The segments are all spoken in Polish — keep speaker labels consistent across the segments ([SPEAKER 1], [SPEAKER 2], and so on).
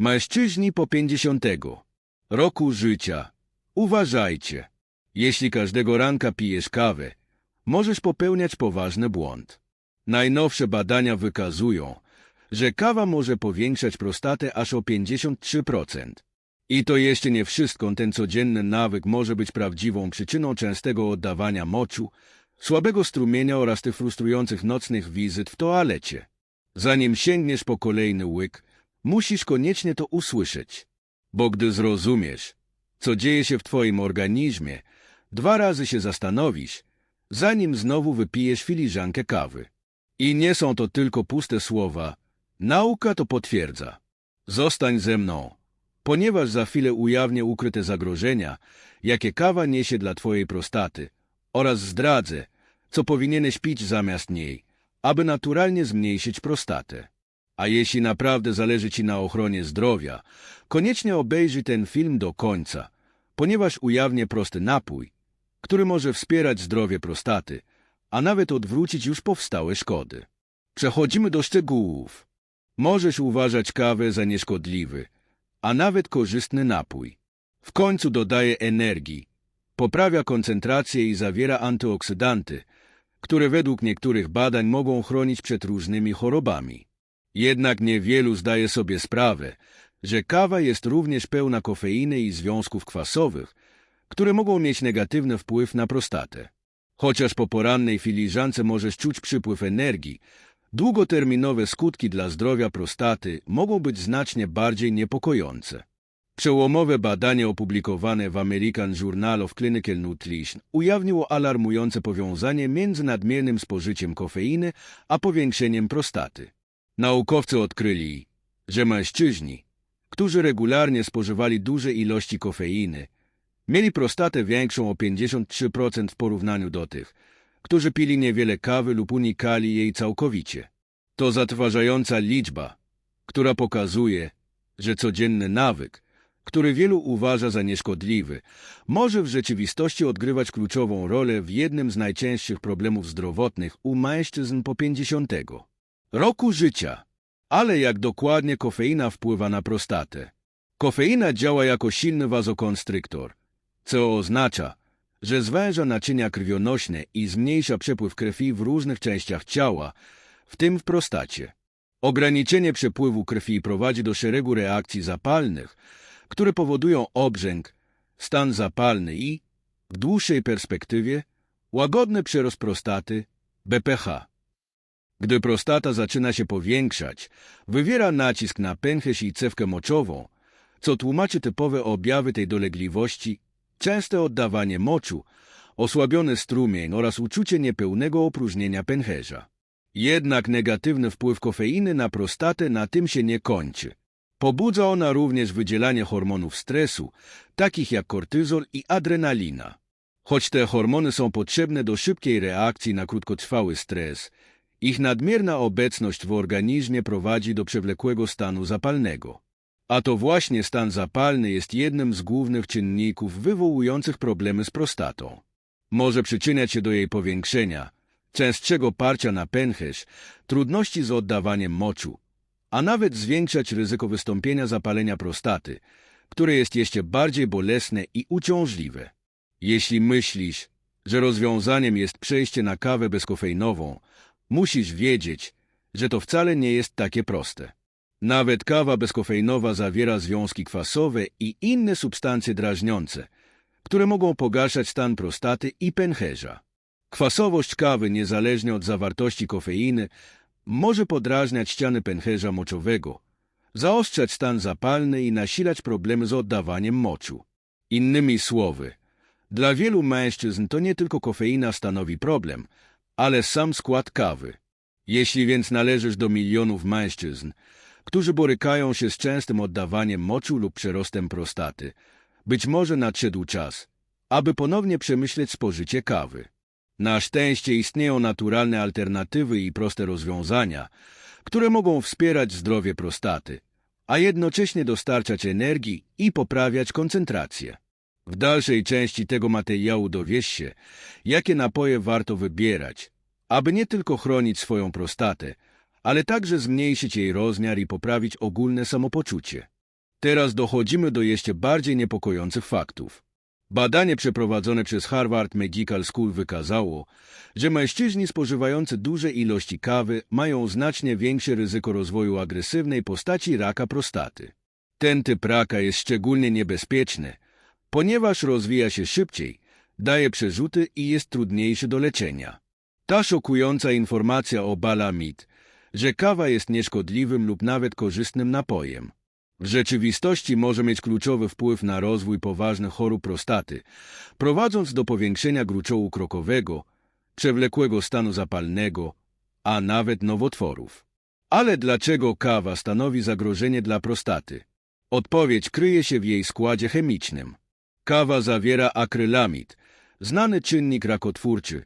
[SPEAKER 1] Mężczyźni po 50 roku życia. Uważajcie. Jeśli każdego ranka pijesz kawę, możesz popełniać poważny błąd. Najnowsze badania wykazują, że kawa może powiększać prostatę aż o 53%. I to jeszcze nie wszystko, ten codzienny nawyk może być prawdziwą przyczyną częstego oddawania moczu, słabego strumienia oraz tych frustrujących nocnych wizyt w toalecie. Zanim sięgniesz po kolejny łyk, musisz koniecznie to usłyszeć. Bo gdy zrozumiesz, co dzieje się w twoim organizmie, dwa razy się zastanowisz, zanim znowu wypijesz filiżankę kawy. I nie są to tylko puste słowa, nauka to potwierdza. Zostań ze mną, ponieważ za chwilę ujawnię ukryte zagrożenia, jakie kawa niesie dla twojej prostaty oraz zdradzę, co powinieneś pić zamiast niej, aby naturalnie zmniejszyć prostatę. A jeśli naprawdę zależy Ci na ochronie zdrowia, koniecznie obejrzyj ten film do końca, ponieważ ujawnię prosty napój, który może wspierać zdrowie prostaty, a nawet odwrócić już powstałe szkody. Przechodzimy do szczegółów. Możesz uważać kawę za nieszkodliwy, a nawet korzystny napój. W końcu dodaje energii, poprawia koncentrację i zawiera antyoksydanty, które według niektórych badań mogą chronić przed różnymi chorobami. Jednak niewielu zdaje sobie sprawę, że kawa jest również pełna kofeiny i związków kwasowych, które mogą mieć negatywny wpływ na prostatę. Chociaż po porannej filiżance możesz czuć przypływ energii, długoterminowe skutki dla zdrowia prostaty mogą być znacznie bardziej niepokojące. Przełomowe badanie opublikowane w American Journal of Clinical Nutrition ujawniło alarmujące powiązanie między nadmiernym spożyciem kofeiny a powiększeniem prostaty. Naukowcy odkryli, że mężczyźni, którzy regularnie spożywali duże ilości kofeiny, mieli prostatę większą o 53% w porównaniu do tych, którzy pili niewiele kawy lub unikali jej całkowicie. To zatrważająca liczba, która pokazuje, że codzienny nawyk, który wielu uważa za nieszkodliwy, może w rzeczywistości odgrywać kluczową rolę w jednym z najczęstszych problemów zdrowotnych u mężczyzn po 50 roku życia. Ale jak dokładnie kofeina wpływa na prostatę? Kofeina działa jako silny wazokonstryktor, co oznacza, że zwęża naczynia krwionośne i zmniejsza przepływ krwi w różnych częściach ciała, w tym w prostacie. Ograniczenie przepływu krwi prowadzi do szeregu reakcji zapalnych, które powodują obrzęk, stan zapalny i, w dłuższej perspektywie, łagodny przerost prostaty, BPH. Gdy prostata zaczyna się powiększać, wywiera nacisk na pęcherz i cewkę moczową, co tłumaczy typowe objawy tej dolegliwości, częste oddawanie moczu, osłabiony strumień oraz uczucie niepełnego opróżnienia pęcherza. Jednak negatywny wpływ kofeiny na prostatę na tym się nie kończy. Pobudza ona również wydzielanie hormonów stresu, takich jak kortyzol i adrenalina. Choć te hormony są potrzebne do szybkiej reakcji na krótkotrwały stres, ich nadmierna obecność w organizmie prowadzi do przewlekłego stanu zapalnego. A to właśnie stan zapalny jest jednym z głównych czynników wywołujących problemy z prostatą. Może przyczyniać się do jej powiększenia, częstszego parcia na pęcherz, trudności z oddawaniem moczu, a nawet zwiększać ryzyko wystąpienia zapalenia prostaty, które jest jeszcze bardziej bolesne i uciążliwe. Jeśli myślisz, że rozwiązaniem jest przejście na kawę bezkofeinową, musisz wiedzieć, że to wcale nie jest takie proste. Nawet kawa bezkofeinowa zawiera związki kwasowe i inne substancje drażniące, które mogą pogarszać stan prostaty i pęcherza. Kwasowość kawy, niezależnie od zawartości kofeiny, może podrażniać ściany pęcherza moczowego, zaostrzać stan zapalny i nasilać problemy z oddawaniem moczu. Innymi słowy, dla wielu mężczyzn to nie tylko kofeina stanowi problem, ale sam skład kawy. Jeśli więc należysz do milionów mężczyzn, którzy borykają się z częstym oddawaniem moczu lub przerostem prostaty, być może nadszedł czas, aby ponownie przemyśleć spożycie kawy. Na szczęście istnieją naturalne alternatywy i proste rozwiązania, które mogą wspierać zdrowie prostaty, a jednocześnie dostarczać energii i poprawiać koncentrację. W dalszej części tego materiału dowiesz się, jakie napoje warto wybierać, aby nie tylko chronić swoją prostatę, ale także zmniejszyć jej rozmiar i poprawić ogólne samopoczucie. Teraz dochodzimy do jeszcze bardziej niepokojących faktów. Badanie przeprowadzone przez Harvard Medical School wykazało, że mężczyźni spożywający duże ilości kawy mają znacznie większe ryzyko rozwoju agresywnej postaci raka prostaty. Ten typ raka jest szczególnie niebezpieczny, ponieważ rozwija się szybciej, daje przerzuty i jest trudniejszy do leczenia. Ta szokująca informacja obala mit, że kawa jest nieszkodliwym lub nawet korzystnym napojem. W rzeczywistości może mieć kluczowy wpływ na rozwój poważnych chorób prostaty, prowadząc do powiększenia gruczołu krokowego, przewlekłego stanu zapalnego, a nawet nowotworów. Ale dlaczego kawa stanowi zagrożenie dla prostaty? Odpowiedź kryje się w jej składzie chemicznym. Kawa zawiera akrylamid, znany czynnik rakotwórczy,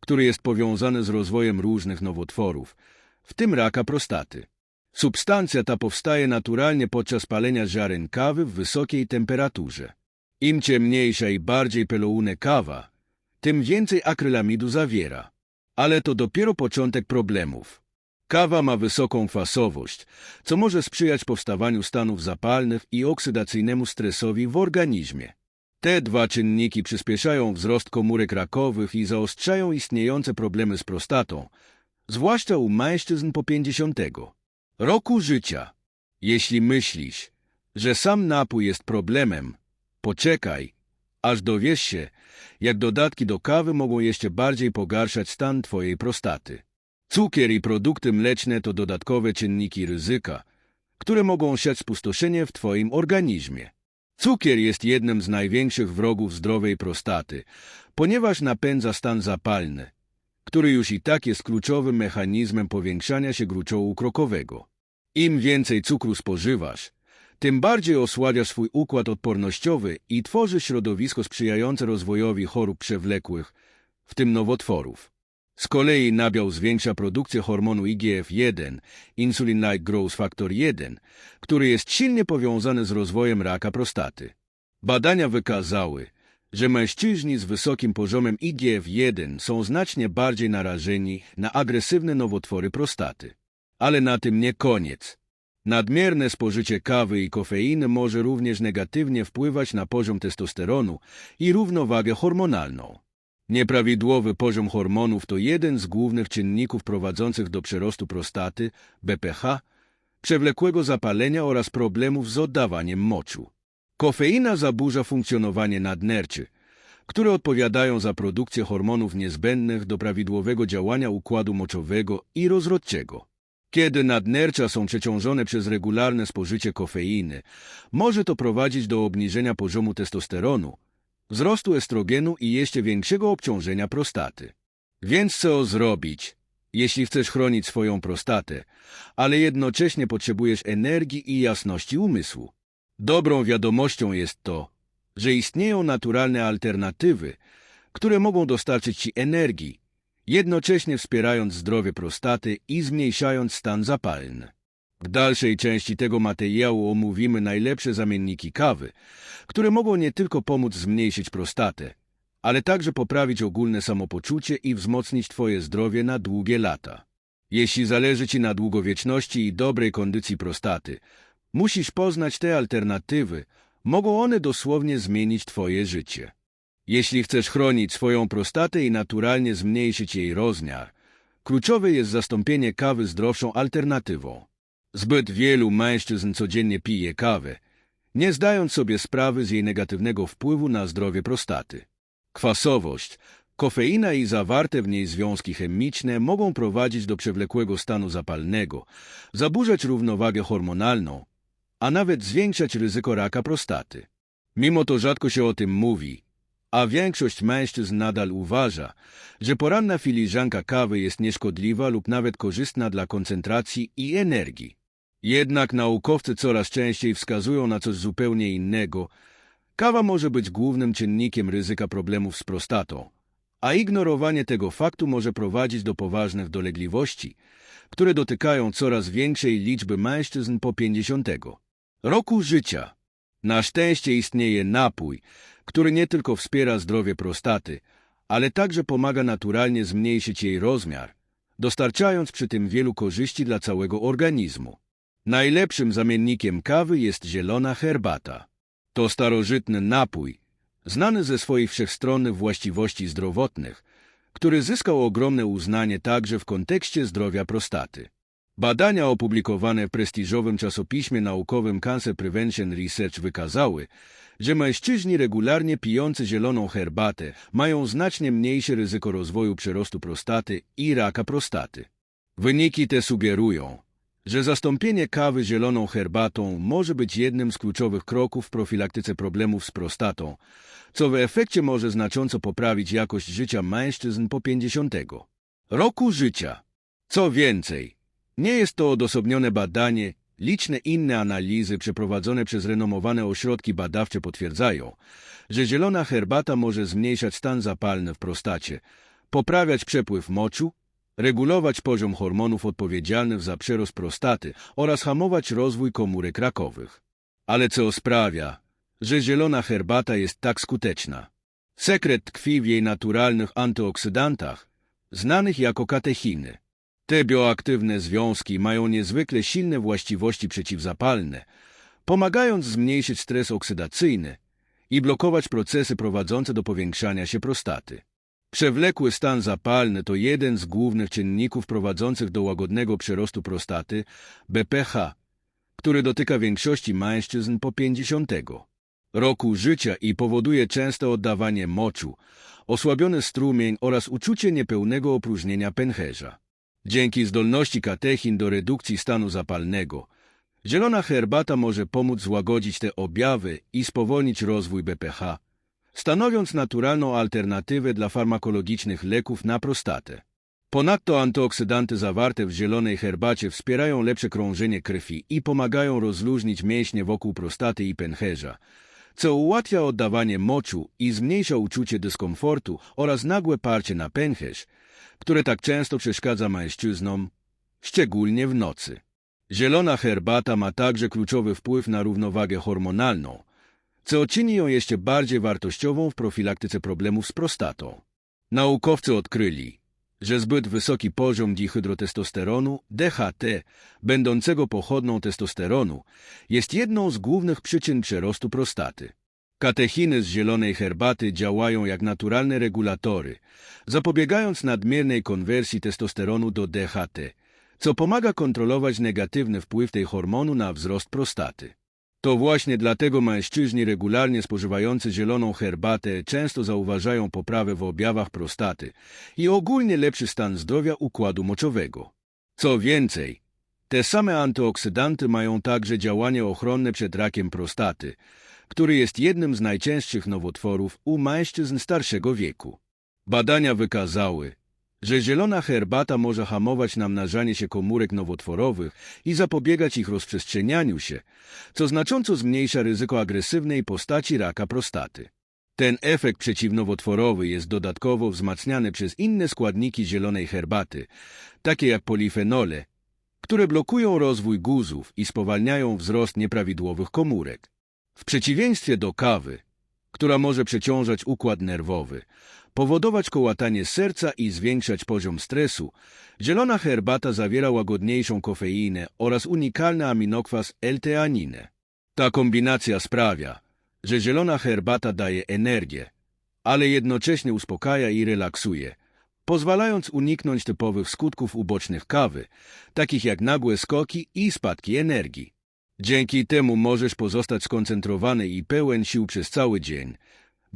[SPEAKER 1] który jest powiązany z rozwojem różnych nowotworów, w tym raka prostaty. Substancja ta powstaje naturalnie podczas palenia ziaren kawy w wysokiej temperaturze. Im ciemniejsza i bardziej peloune kawa, tym więcej akrylamidu zawiera. Ale to dopiero początek problemów. Kawa ma wysoką kwasowość, co może sprzyjać powstawaniu stanów zapalnych i oksydacyjnemu stresowi w organizmie. Te dwa czynniki przyspieszają wzrost komórek rakowych i zaostrzają istniejące problemy z prostatą, zwłaszcza u mężczyzn po 50 roku życia. Jeśli myślisz, że sam napój jest problemem, poczekaj, aż dowiesz się, jak dodatki do kawy mogą jeszcze bardziej pogarszać stan twojej prostaty. Cukier i produkty mleczne to dodatkowe czynniki ryzyka, które mogą siać spustoszenie w twoim organizmie. Cukier jest jednym z największych wrogów zdrowej prostaty, ponieważ napędza stan zapalny, który już i tak jest kluczowym mechanizmem powiększania się gruczołu krokowego. Im więcej cukru spożywasz, tym bardziej osłabia swój układ odpornościowy i tworzy środowisko sprzyjające rozwojowi chorób przewlekłych, w tym nowotworów. Z kolei nabiał zwiększa produkcję hormonu IGF-1, Insulin-like growth factor 1, który jest silnie powiązany z rozwojem raka prostaty. Badania wykazały, że mężczyźni z wysokim poziomem IGF-1 są znacznie bardziej narażeni na agresywne nowotwory prostaty. Ale na tym nie koniec. Nadmierne spożycie kawy i kofeiny może również negatywnie wpływać na poziom testosteronu i równowagę hormonalną. Nieprawidłowy poziom hormonów to jeden z głównych czynników prowadzących do przerostu prostaty, BPH, przewlekłego zapalenia oraz problemów z oddawaniem moczu. Kofeina zaburza funkcjonowanie nadnerczy, które odpowiadają za produkcję hormonów niezbędnych do prawidłowego działania układu moczowego i rozrodczego. Kiedy nadnercza są przeciążone przez regularne spożycie kofeiny, może to prowadzić do obniżenia poziomu testosteronu, wzrostu estrogenu i jeszcze większego obciążenia prostaty. Więc co zrobić, jeśli chcesz chronić swoją prostatę, ale jednocześnie potrzebujesz energii i jasności umysłu? Dobrą wiadomością jest to, że istnieją naturalne alternatywy, które mogą dostarczyć Ci energii, jednocześnie wspierając zdrowie prostaty i zmniejszając stan zapalny. W dalszej części tego materiału omówimy najlepsze zamienniki kawy, które mogą nie tylko pomóc zmniejszyć prostatę, ale także poprawić ogólne samopoczucie i wzmocnić Twoje zdrowie na długie lata. Jeśli zależy Ci na długowieczności i dobrej kondycji prostaty, musisz poznać te alternatywy, mogą one dosłownie zmienić Twoje życie. Jeśli chcesz chronić swoją prostatę i naturalnie zmniejszyć jej rozmiar, kluczowe jest zastąpienie kawy zdrowszą alternatywą. Zbyt wielu mężczyzn codziennie pije kawę, nie zdając sobie sprawy z jej negatywnego wpływu na zdrowie prostaty. Kwasowość, kofeina i zawarte w niej związki chemiczne mogą prowadzić do przewlekłego stanu zapalnego, zaburzać równowagę hormonalną, a nawet zwiększać ryzyko raka prostaty. Mimo to rzadko się o tym mówi, a większość mężczyzn nadal uważa, że poranna filiżanka kawy jest nieszkodliwa lub nawet korzystna dla koncentracji i energii. Jednak naukowcy coraz częściej wskazują na coś zupełnie innego. Kawa może być głównym czynnikiem ryzyka problemów z prostatą, a ignorowanie tego faktu może prowadzić do poważnych dolegliwości, które dotykają coraz większej liczby mężczyzn po 50 roku życia. Na szczęście istnieje napój, który nie tylko wspiera zdrowie prostaty, ale także pomaga naturalnie zmniejszyć jej rozmiar, dostarczając przy tym wielu korzyści dla całego organizmu. Najlepszym zamiennikiem kawy jest zielona herbata. To starożytny napój, znany ze swoich wszechstronnych właściwości zdrowotnych, który zyskał ogromne uznanie także w kontekście zdrowia prostaty. Badania opublikowane w prestiżowym czasopiśmie naukowym Cancer Prevention Research wykazały, że mężczyźni regularnie pijący zieloną herbatę mają znacznie mniejsze ryzyko rozwoju przerostu prostaty i raka prostaty. Wyniki te sugerują, że zastąpienie kawy zieloną herbatą może być jednym z kluczowych kroków w profilaktyce problemów z prostatą, co w efekcie może znacząco poprawić jakość życia mężczyzn po 50 roku życia. Co więcej, nie jest to odosobnione badanie, liczne inne analizy przeprowadzone przez renomowane ośrodki badawcze potwierdzają, że zielona herbata może zmniejszać stan zapalny w prostacie, poprawiać przepływ moczu, regulować poziom hormonów odpowiedzialnych za przerost prostaty oraz hamować rozwój komórek rakowych. Ale co sprawia, że zielona herbata jest tak skuteczna? Sekret tkwi w jej naturalnych antyoksydantach, znanych jako katechiny. Te bioaktywne związki mają niezwykle silne właściwości przeciwzapalne, pomagając zmniejszyć stres oksydacyjny i blokować procesy prowadzące do powiększania się prostaty. Przewlekły stan zapalny to jeden z głównych czynników prowadzących do łagodnego przerostu prostaty, BPH, który dotyka większości mężczyzn po 50 roku życia i powoduje częste oddawanie moczu, osłabiony strumień oraz uczucie niepełnego opróżnienia pęcherza. Dzięki zdolności katechin do redukcji stanu zapalnego, zielona herbata może pomóc złagodzić te objawy i spowolnić rozwój BPH, stanowiąc naturalną alternatywę dla farmakologicznych leków na prostatę. Ponadto antyoksydanty zawarte w zielonej herbacie wspierają lepsze krążenie krwi i pomagają rozluźnić mięśnie wokół prostaty i pęcherza, co ułatwia oddawanie moczu i zmniejsza uczucie dyskomfortu oraz nagłe parcie na pęcherz, które tak często przeszkadza mężczyznom, szczególnie w nocy. Zielona herbata ma także kluczowy wpływ na równowagę hormonalną, co czyni ją jeszcze bardziej wartościową w profilaktyce problemów z prostatą. Naukowcy odkryli, że zbyt wysoki poziom dihydrotestosteronu, DHT, będącego pochodną testosteronu, jest jedną z głównych przyczyn przerostu prostaty. Katechiny z zielonej herbaty działają jak naturalne regulatory, zapobiegając nadmiernej konwersji testosteronu do DHT, co pomaga kontrolować negatywny wpływ tej hormonu na wzrost prostaty. To właśnie dlatego mężczyźni regularnie spożywający zieloną herbatę często zauważają poprawę w objawach prostaty i ogólnie lepszy stan zdrowia układu moczowego. Co więcej, te same antyoksydanty mają także działanie ochronne przed rakiem prostaty, który jest jednym z najczęstszych nowotworów u mężczyzn starszego wieku. Badania wykazały, że zielona herbata może hamować namnażanie się komórek nowotworowych i zapobiegać ich rozprzestrzenianiu się, co znacząco zmniejsza ryzyko agresywnej postaci raka prostaty. Ten efekt przeciwnowotworowy jest dodatkowo wzmacniany przez inne składniki zielonej herbaty, takie jak polifenole, które blokują rozwój guzów i spowalniają wzrost nieprawidłowych komórek. W przeciwieństwie do kawy, która może przeciążać układ nerwowy, powodować kołatanie serca i zwiększać poziom stresu, zielona herbata zawiera łagodniejszą kofeinę oraz unikalny aminokwas L-teaninę. Ta kombinacja sprawia, że zielona herbata daje energię, ale jednocześnie uspokaja i relaksuje, pozwalając uniknąć typowych skutków ubocznych kawy, takich jak nagłe skoki i spadki energii. Dzięki temu możesz pozostać skoncentrowany i pełen sił przez cały dzień,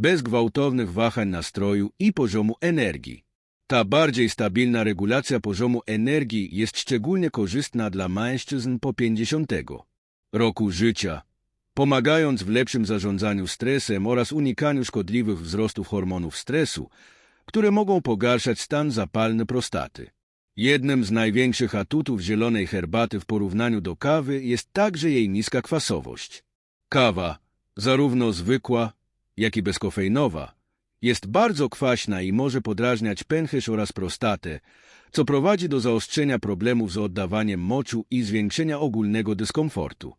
[SPEAKER 1] bez gwałtownych wahań nastroju i poziomu energii. Ta bardziej stabilna regulacja poziomu energii jest szczególnie korzystna dla mężczyzn po 50 roku życia, pomagając w lepszym zarządzaniu stresem oraz unikaniu szkodliwych wzrostów hormonów stresu, które mogą pogarszać stan zapalny prostaty. Jednym z największych atutów zielonej herbaty w porównaniu do kawy jest także jej niska kwasowość. Kawa, zarówno zwykła, jak i bezkofeinowa, jest bardzo kwaśna i może podrażniać pęcherz oraz prostatę, co prowadzi do zaostrzenia problemów z oddawaniem moczu i zwiększenia ogólnego dyskomfortu.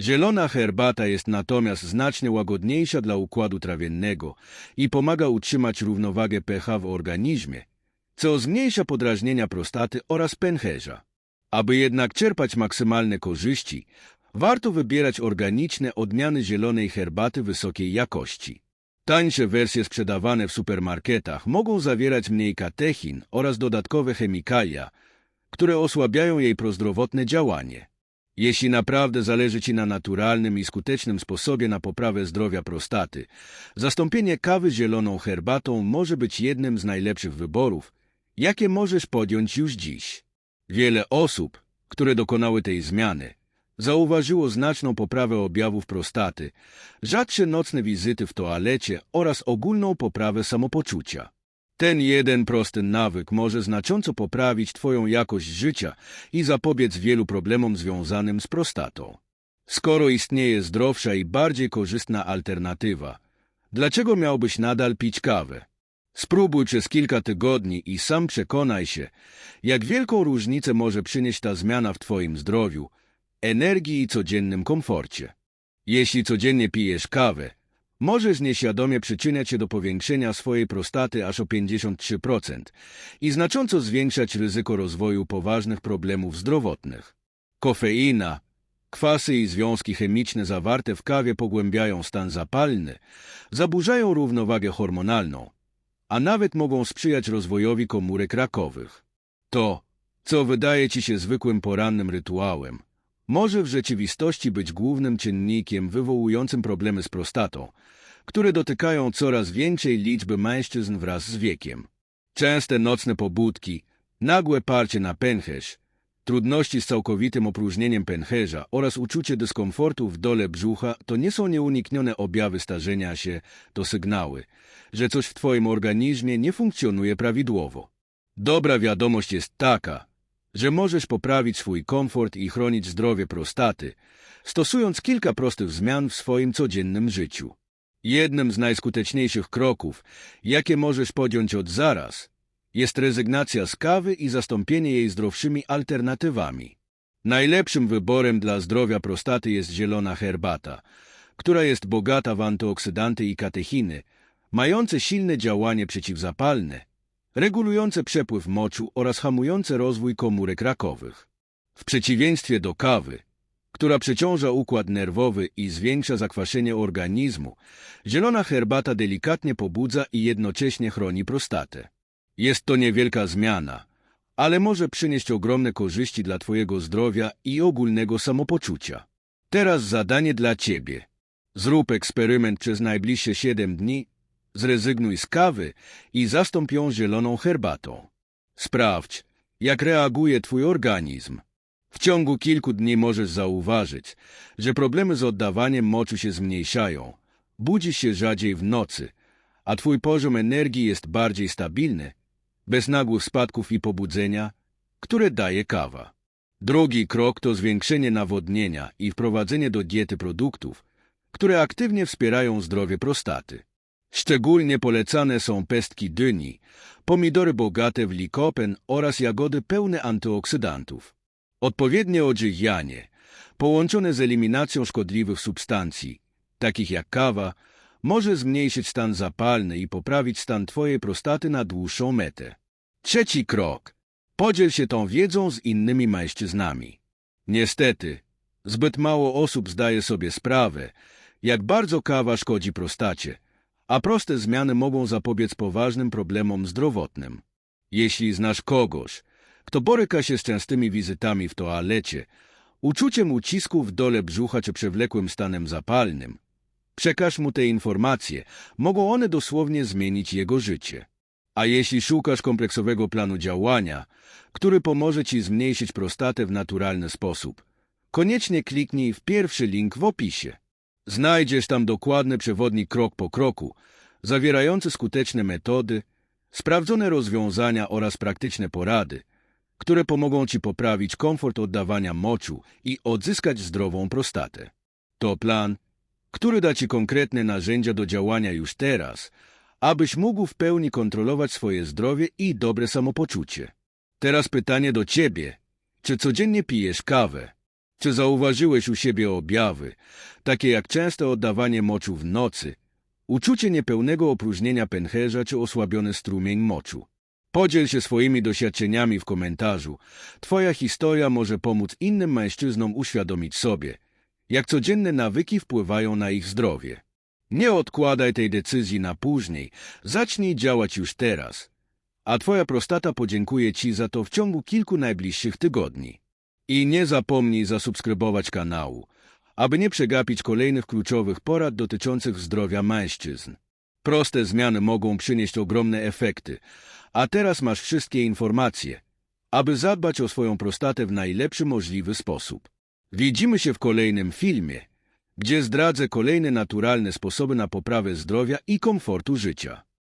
[SPEAKER 1] Zielona herbata jest natomiast znacznie łagodniejsza dla układu trawiennego i pomaga utrzymać równowagę pH w organizmie, co zmniejsza podrażnienia prostaty oraz pęcherza. Aby jednak czerpać maksymalne korzyści, warto wybierać organiczne odmiany zielonej herbaty wysokiej jakości. Tańsze wersje sprzedawane w supermarketach mogą zawierać mniej katechin oraz dodatkowe chemikalia, które osłabiają jej prozdrowotne działanie. Jeśli naprawdę zależy Ci na naturalnym i skutecznym sposobie na poprawę zdrowia prostaty, zastąpienie kawy zieloną herbatą może być jednym z najlepszych wyborów, jakie możesz podjąć już dziś. Wiele osób, które dokonały tej zmiany, zauważyło znaczną poprawę objawów prostaty, rzadsze nocne wizyty w toalecie oraz ogólną poprawę samopoczucia. Ten jeden prosty nawyk może znacząco poprawić Twoją jakość życia i zapobiec wielu problemom związanym z prostatą. Skoro istnieje zdrowsza i bardziej korzystna alternatywa, dlaczego miałbyś nadal pić kawę? Spróbuj przez kilka tygodni i sam przekonaj się, jak wielką różnicę może przynieść ta zmiana w Twoim zdrowiu, energii i codziennym komforcie. Jeśli codziennie pijesz kawę, możesz nieświadomie przyczyniać się do powiększenia swojej prostaty aż o 53% i znacząco zwiększać ryzyko rozwoju poważnych problemów zdrowotnych. Kofeina, kwasy i związki chemiczne zawarte w kawie pogłębiają stan zapalny, zaburzają równowagę hormonalną, a nawet mogą sprzyjać rozwojowi komórek rakowych. To, co wydaje ci się zwykłym porannym rytuałem, może w rzeczywistości być głównym czynnikiem wywołującym problemy z prostatą, które dotykają coraz większej liczby mężczyzn wraz z wiekiem. Częste nocne pobudki, nagłe parcie na pęcherz, trudności z całkowitym opróżnieniem pęcherza oraz uczucie dyskomfortu w dole brzucha to nie są nieuniknione objawy starzenia się, to sygnały, że coś w Twoim organizmie nie funkcjonuje prawidłowo. Dobra wiadomość jest taka, że możesz poprawić swój komfort i chronić zdrowie prostaty, stosując kilka prostych zmian w swoim codziennym życiu. Jednym z najskuteczniejszych kroków, jakie możesz podjąć od zaraz, jest rezygnacja z kawy i zastąpienie jej zdrowszymi alternatywami. Najlepszym wyborem dla zdrowia prostaty jest zielona herbata, która jest bogata w antyoksydanty i katechiny, mające silne działanie przeciwzapalne, regulujące przepływ moczu oraz hamujące rozwój komórek rakowych. W przeciwieństwie do kawy, która przeciąża układ nerwowy i zwiększa zakwaszenie organizmu, zielona herbata delikatnie pobudza i jednocześnie chroni prostatę. Jest to niewielka zmiana, ale może przynieść ogromne korzyści dla Twojego zdrowia i ogólnego samopoczucia. Teraz zadanie dla Ciebie. Zrób eksperyment przez najbliższe 7 dni Zrezygnuj z kawy i zastąp ją zieloną herbatą. Sprawdź, jak reaguje Twój organizm. W ciągu kilku dni możesz zauważyć, że problemy z oddawaniem moczu się zmniejszają, budzisz się rzadziej w nocy, a Twój poziom energii jest bardziej stabilny, bez nagłych spadków i pobudzenia, które daje kawa. Drugi krok to zwiększenie nawodnienia i wprowadzenie do diety produktów, które aktywnie wspierają zdrowie prostaty. Szczególnie polecane są pestki dyni, pomidory bogate w likopen oraz jagody pełne antyoksydantów. Odpowiednie odżywianie, połączone z eliminacją szkodliwych substancji, takich jak kawa, może zmniejszyć stan zapalny i poprawić stan Twojej prostaty na dłuższą metę. Trzeci krok. Podziel się tą wiedzą z innymi mężczyznami. Niestety, zbyt mało osób zdaje sobie sprawę, jak bardzo kawa szkodzi prostacie – a proste zmiany mogą zapobiec poważnym problemom zdrowotnym. Jeśli znasz kogoś, kto boryka się z częstymi wizytami w toalecie, uczuciem ucisku w dole brzucha czy przewlekłym stanem zapalnym, przekaż mu te informacje, mogą one dosłownie zmienić jego życie. A jeśli szukasz kompleksowego planu działania, który pomoże Ci zmniejszyć prostatę w naturalny sposób, koniecznie kliknij w pierwszy link w opisie. Znajdziesz tam dokładny przewodnik krok po kroku, zawierający skuteczne metody, sprawdzone rozwiązania oraz praktyczne porady, które pomogą Ci poprawić komfort oddawania moczu i odzyskać zdrową prostatę. To plan, który da Ci konkretne narzędzia do działania już teraz, abyś mógł w pełni kontrolować swoje zdrowie i dobre samopoczucie. Teraz pytanie do Ciebie. Czy codziennie pijesz kawę? Czy zauważyłeś u siebie objawy, takie jak częste oddawanie moczu w nocy, uczucie niepełnego opróżnienia pęcherza czy osłabiony strumień moczu? Podziel się swoimi doświadczeniami w komentarzu. Twoja historia może pomóc innym mężczyznom uświadomić sobie, jak codzienne nawyki wpływają na ich zdrowie. Nie odkładaj tej decyzji na później, zacznij działać już teraz, a twoja prostata podziękuje ci za to w ciągu kilku najbliższych tygodni. I nie zapomnij zasubskrybować kanału, aby nie przegapić kolejnych kluczowych porad dotyczących zdrowia mężczyzn. Proste zmiany mogą przynieść ogromne efekty, a teraz masz wszystkie informacje, aby zadbać o swoją prostatę w najlepszy możliwy sposób. Widzimy się w kolejnym filmie, gdzie zdradzę kolejne naturalne sposoby na poprawę zdrowia i komfortu życia.